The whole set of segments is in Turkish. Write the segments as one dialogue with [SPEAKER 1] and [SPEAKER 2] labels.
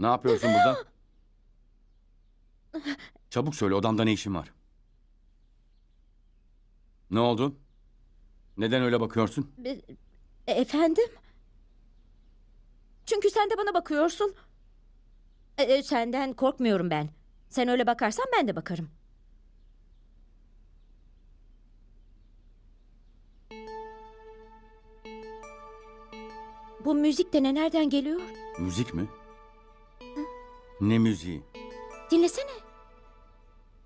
[SPEAKER 1] Ne yapıyorsun burada? Çabuk söyle odamda ne işin var? Ne oldu? Neden öyle bakıyorsun?
[SPEAKER 2] E- Efendim? Çünkü sen de bana bakıyorsun. E, e, senden korkmuyorum ben. Sen öyle bakarsan ben de bakarım. Bu müzik de ne nereden geliyor?
[SPEAKER 1] Müzik mi? Ne müziği?
[SPEAKER 2] Dinlesene.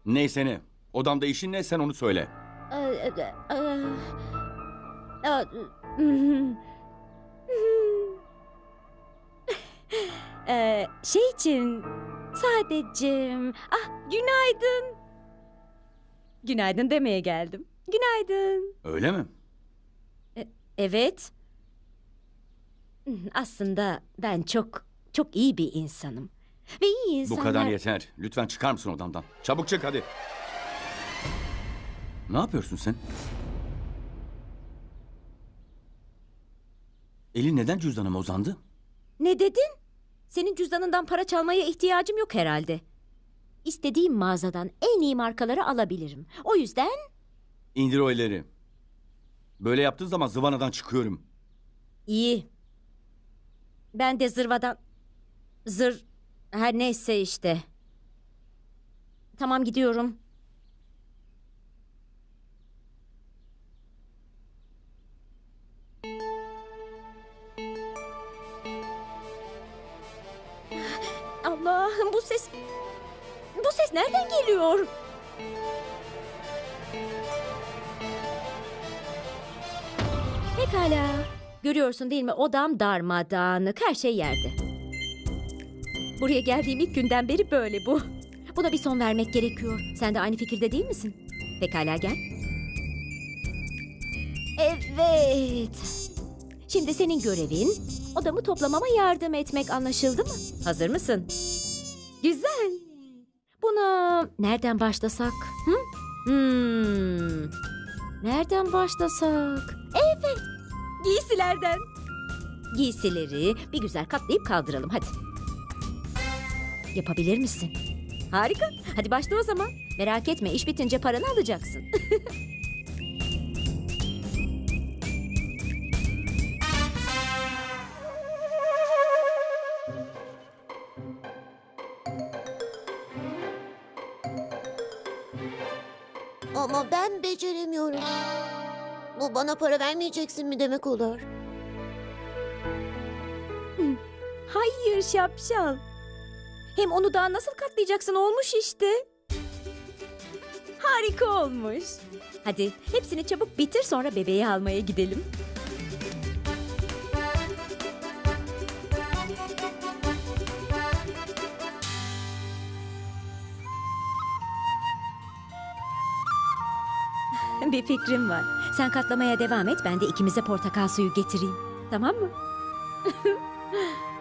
[SPEAKER 1] Neyse ne. Odamda işin ne sen onu söyle.
[SPEAKER 2] Ee, e, e, e, Ee, şey için sadece ah günaydın. Günaydın demeye geldim. Günaydın.
[SPEAKER 1] Öyle mi?
[SPEAKER 2] Evet. Aslında ben çok çok iyi bir insanım. Ve iyi
[SPEAKER 1] Bu
[SPEAKER 2] insanlar...
[SPEAKER 1] kadar yeter. Lütfen çıkar mısın odamdan? Çabuk çık hadi. Ne yapıyorsun sen? Elin neden cüzdanıma uzandı?
[SPEAKER 2] Ne dedin? Senin cüzdanından para çalmaya ihtiyacım yok herhalde. İstediğim mağazadan en iyi markaları alabilirim. O yüzden
[SPEAKER 1] İndir o elleri. Böyle yaptığın zaman zıvanadan çıkıyorum.
[SPEAKER 2] iyi. Ben de zırvadan... Zır... Her neyse işte. Tamam gidiyorum. Allah'ım bu ses... Bu ses nereden geliyor? Pekala. Görüyorsun değil mi? Odam darmadağınık. Her şey yerde. Buraya geldiğim ilk günden beri böyle bu. Buna bir son vermek gerekiyor. Sen de aynı fikirde değil misin? Pekala gel. Evet. Şimdi senin görevin odamı toplamama yardım etmek anlaşıldı mı? Hazır mısın? Güzel. Buna nereden başlasak? Hı? Hmm. Nereden başlasak? Evet. Giysilerden. Giysileri bir güzel katlayıp kaldıralım hadi. Yapabilir misin? Harika. Hadi başla o zaman. Merak etme iş bitince paranı alacaksın.
[SPEAKER 3] Ama ben beceremiyorum. Bu bana para vermeyeceksin mi demek olur?
[SPEAKER 2] Hayır şapşal. Hem onu daha nasıl katlayacaksın olmuş işte. Harika olmuş. Hadi hepsini çabuk bitir sonra bebeği almaya gidelim. Bir fikrim var. Sen katlamaya devam et ben de ikimize portakal suyu getireyim. Tamam mı?